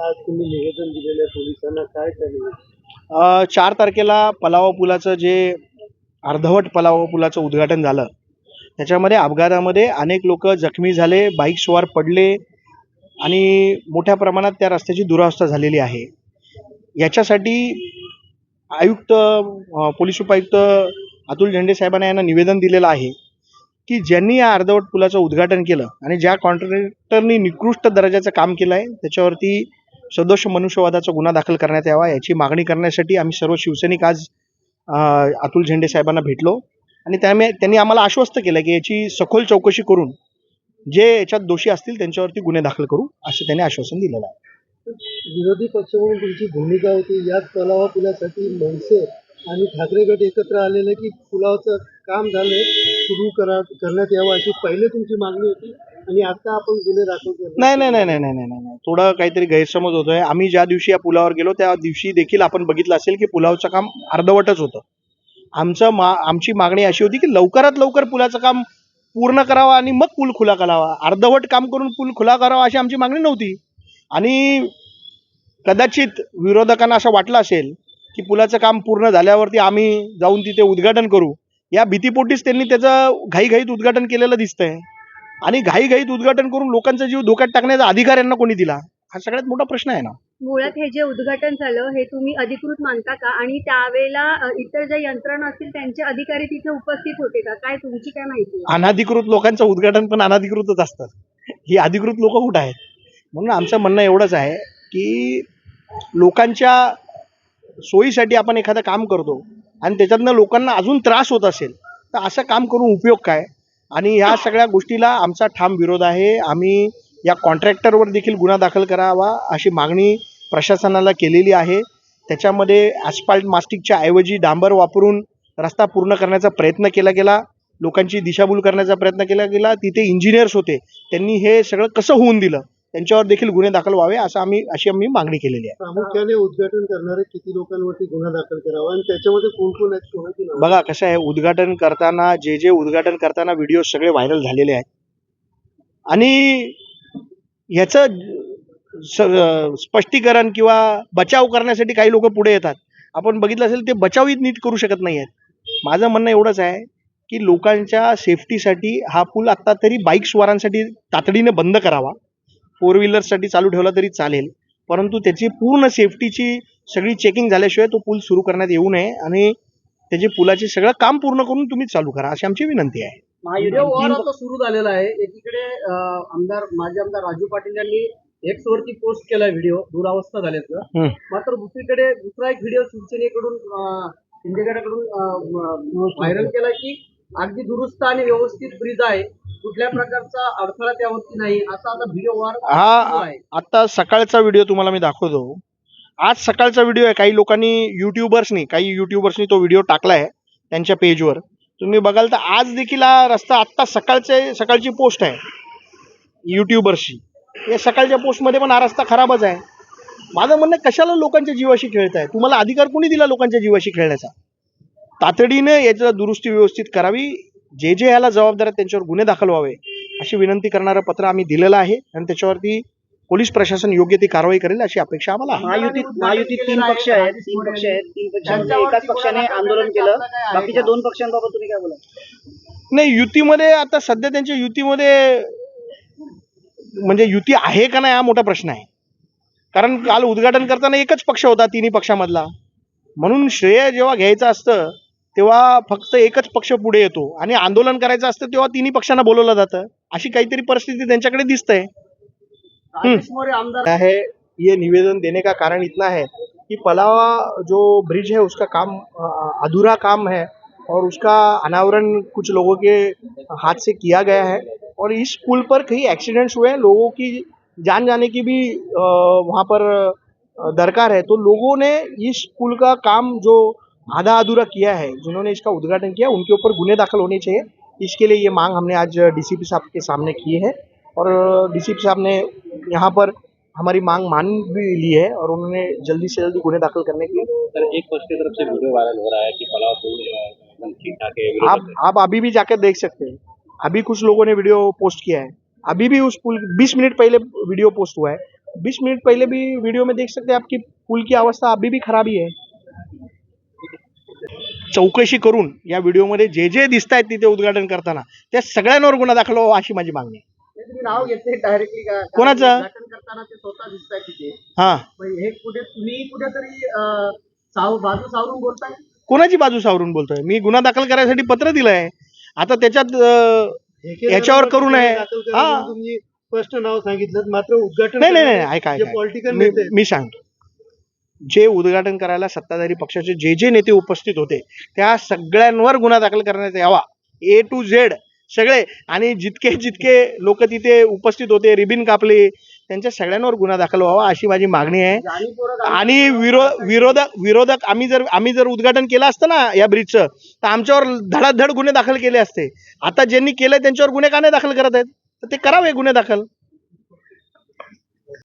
आज तुम्ही निवेदन दिलेलं आहे पोलिसांना काय करणार चार तारखेला पलावा पुलाचं जे अर्धवट पलावा पुलाचं उद्घाटन झालं. त्याच्यामध्ये अपघातामध्ये अनेक लोक जखमी झाले बाईक स्वार पडले आणि मोठ्या प्रमाणात त्या रस्त्याची दुरावस्था झालेली आहे. याच्यासाठी आयुक्त पोलीस उपायुक्त अतुल झेंडे साहेबांना यांना निवेदन दिलेलं आहे की ज्यांनी या अर्धवट पुलाचं उद्घाटन केलं आणि ज्या कॉन्ट्रॅक्टरनी निकृष्ट दर्जाचं काम केलं आहे त्याच्यावरती सदोष मनुष्यवादाचा गुन्हा दाखल करण्यात यावा याची मागणी करण्यासाठी आम्ही सर्व शिवसैनिक आज अतुल झेंडे साहेबांना भेटलो. आणि त्यामुळे त्यांनी आम्हाला आश्वस्त केलं की याची सखोल चौकशी करून जे याच्यात दोषी असतील त्यांच्यावरती गुन्हे दाखल करू असं त्यांनी आश्वासन दिलेलं आहे. विरोधी पक्ष म्हणून तुमची भूमिका होती याच तलावा पुलासाठी मनसे आणि ठाकरे गट एकत्र आलेले की पुलावचं काम झालंय. सुरू करा करण्यात यावं अशी पहिले तुमची मागणी होती? आणि आता आपण गुन्हे दाखल करतो नाही नाही नाही नाही नाही नाही नाही नाही. थोडं काहीतरी गैरसमज होतोय. आम्ही ज्या दिवशी या पुलावर गेलो त्या दिवशी देखील आपण बघितलं असेल की पुलावचं काम अर्धवटच होतं. आमचं मा आमची मागणी अशी होती की लवकरात लवकर पुलाचं काम पूर्ण करावा आणि मग पूल खुला करावा. अर्धवट काम करून पूल खुला करावा अशी आमची मागणी नव्हती. आणि कदाचित विरोधकांना असं वाटलं असेल की पुलाचं काम पूर्ण झाल्यावरती आम्ही जाऊन तिथे उद्घाटन करू. या भीतीपोटीच त्यांनी त्याचं घाईघाईत उद्घाटन केलेलं दिसतंय. आणि घाईघाईत उद्घाटन करून लोकांचा जीव धोक्यात टाकण्याचा अधिकार यांना कोणी दिला? हा सगळ्यात मोठा प्रश्न आहे ना. मुळात हे जे उद्घाटन झालं हे तुम्ही अधिकृत मानता का? आणि त्यावेळेला इतर ज्या यंत्रणा असतील त्यांचे अधिकारी तिथे उपस्थित होते का? काय तुमची काय माहिती? अनाधिकृत लोकांचं उद्घाटन पण अनाधिकृतच असतं. ही अधिकृत लोक कुठं आहेत? म्हणून आमचं म्हणणं एवढंच आहे की लोकांच्या सोयीसाठी आपण एखादं काम करतो. आणि त्याच्यातनं लोकांना अजून त्रास होत असेल तर असं काम करून उपयोग काय? आणि ह्या सगळ्या गोष्टीला आमचा ठाम विरोध आहे. आम्ही या कॉन्ट्रॅक्टरवर देखील गुन्हा दाखल करावा अशी मागणी प्रशासनाला केलेली आहे. त्याच्यामध्ये ॲस्फाल्ट मास्टिकच्या ऐवजी डांबर वापरून रस्ता पूर्ण करण्याचा प्रयत्न केला गेला. लोकांची दिशाभूल करण्याचा प्रयत्न केला गेला. तिथे इंजिनियर्स होते. त्यांनी हे सगळं कसं होऊन दिलं? त्यांच्यावर देखील गुन्हे दाखल व्हावे असं आम्ही अशी आम्ही मागणी केलेली आहे. प्रामुख्याने उद्घाटन करणारे किती लोकांवरती गुन्हा दाखल करावा आणि त्याच्यामध्ये कोण कोण आहेत? बघा कसं आहे उद्घाटन करताना जे जे उद्घाटन करताना व्हिडिओ सगळे व्हायरल झालेले आहेत. आणि ह्याचं स्पष्टीकरण किंवा बचाव करण्यासाठी काही लोक पुढे येतात. आपण बघितलं असेल ते बचावही नीट करू शकत नाही आहेत माझं म्हणणं एवढंच आहे की लोकांच्या सेफ्टीसाठी हा पूल आत्ता तरी बाईक स्वारांसाठी तातडीने बंद करावा. फोर व्हीलरसाठी चालू ठेवला तरी चालेल. परंतु त्याची पूर्ण सेफ्टीची सगळी चेकिंग झाल्याशिवाय तो पूल सुरू करण्यात येऊ नये आणि त्याचे पुलाचे सगळं काम पूर्ण करून तुम्ही चालू करा अशी आमची विनंती आहे. आता सुरू झालेला आहे. एकीकडे आमदार माजी आमदार राजू पाटील यांनी एक्स वरती पोस्ट केलाय व्हिडिओ दुरावस्था झाल्याचं. मात्र दुसरीकडे दुसरा एक व्हिडिओ शिवसेनेकडून शिंदेगडाकडून व्हायरल केलाय की अगदी दुरुस्त आणि व्यवस्थित ब्रिज आहे. कुठल्या प्रकारचा अडथळा त्यावरती नाही असा आता व्हिडिओ हा आता सकाळचा व्हिडिओ तुम्हाला मी दाखवतो. आज सकाळचा व्हिडिओ आहे काही लोकांनी युट्यूबर्सनी काही युट्यूबर्सनी तो व्हिडिओ टाकला आहे त्यांच्या पेजवर तुम्ही बघाल तर आज देखील हा रस्ता आत्ता सकाळचे सकाळची पोस्ट आहे युट्यूबर्सची या सकाळच्या पोस्टमध्ये पण हा रस्ता खराबच आहे. माझं म्हणणं कशाला लोकांच्या जीवाशी खेळताय? तुम्हाला अधिकार कोणी दिला लोकांच्या जीवाशी खेळण्याचा? तातडीने याचं दुरुस्ती व्यवस्थित करावी जे जे याला जबाबदार आहेत त्यांच्यावर गुन्हे दाखल व्हावे अशी विनंती करणारं पत्र आम्ही दिलेलं आहे आणि त्याच्यावरती पोलीस प्रशासन योग्य ती कारवाई करेल अशी अपेक्षा आम्हाला महायुतीत महायुतीत तीन पक्ष आहेत. तीन पक्ष आहेत. तीन पक्षांचे एकाच पक्षाने आंदोलन केलं. बाकीच्या दोन पक्षांबाबत तुम्ही काय बोला नाही युतीमध्ये आता सध्या त्यांच्या युतीमध्ये म्हणजे युती आहे का नाही हा मोठा प्रश्न आहे. कारण काल उद्घाटन करताना एकच पक्ष होता तिन्ही पक्षामधला. म्हणून श्रेय जेव्हा घ्यायचं असतं तेव्हा फक्त एकच पक्ष पुढे येतो. आणि आंदोलन करायचं असतं तेव्हा तिन्ही पक्षांना बोलवलं जातं. अशी काहीतरी परिस्थिती त्यांच्याकडे दिसतंय. राजेश मोरे आमदार है ये निवेदन देने का कारण इतना है कि पलावा जो ब्रिज है उसका काम अधूरा काम है और उसका अनावरण कुछ लोगों के हाथ से किया गया है और इस पुल पर कई एक्सीडेंट्स हुए हैं लोगों की जान जाने की भी वहाँ पर दरकार है। तो लोगों ने इस पुल का काम जो आधा अधूरा किया है जिन्होंने इसका उद्घाटन किया उनके ऊपर गुने दाखिल होने चाहिए। इसके लिए ये मांग हमने आज डीसीपी साहब के सामने की है और डीसीपी साहब ने यहाँ पर हमारी मांग मान भी ली है और उन्होंने जल्दी से जल्दी गुने दाखिल करने की। सर एक पक्ष की तरफ़ से वीडियो वायरल हो रहा है कि पलाव आप आप अभी भी जाकर देख सकते हैं। अभी कुछ लोगों ने वीडियो पोस्ट किया है। अभी भी उस पुल 20 मिनट पहले वीडियो पोस्ट हुआ है। बीस मिनट पहले भी वीडियो में देख सकते हैं आपकी पुल की अवस्था अभी भी खराब ही है। चौकशी करून या व्हिडिओमध्ये जे जे दिसत आहेत तिथे उद्घाटन करताना त्या सगळ्यांवर गुन्हा दाखल व्हावा अशी माझी मागणी आहे. नाव घेतले डायरेक्टली का कोणाचं? उद्घाटन करताना ते स्वतः तिथे. हा. हे कुठे तुम्ही कुठेतरी साव बाजू सावरून बोलताय? कोणाची बाजू सावरून बोलतोय? मी गुन्हा दाखल करायसाठी पत्र दिलंय. आता त्याच्यात याच्यावर करू नये. हा. तुम्ही स्पष्ट नाव सांगितलं मात्र उद्घाटन नाही नाही ऐका पॉलिटिकल मी सांगतो. जे उद्घाटन करायला सत्ताधारी पक्षाचे जे जे नेते उपस्थित होते त्या सगळ्यांवर गुन्हा दाखल करण्यात यावा. ए टू झेड सगळे आणि जितके जितके लोक तिथे उपस्थित होते रिबिन कापले त्यांच्या सगळ्यांवर गुन्हा दाखल व्हावा अशी माझी मागणी आहे. आणि विरो विरोधक विरोधक आम्ही जर आम्ही जर उद्घाटन केलं असतं ना या ब्रिजचं तर आमच्यावर धडाधड गुन्हे दाखल केले असते. आता ज्यांनी केलंय त्यांच्यावर गुन्हे का नाही दाखल करत आहेत? तर ते करावे गुन्हे दाखल.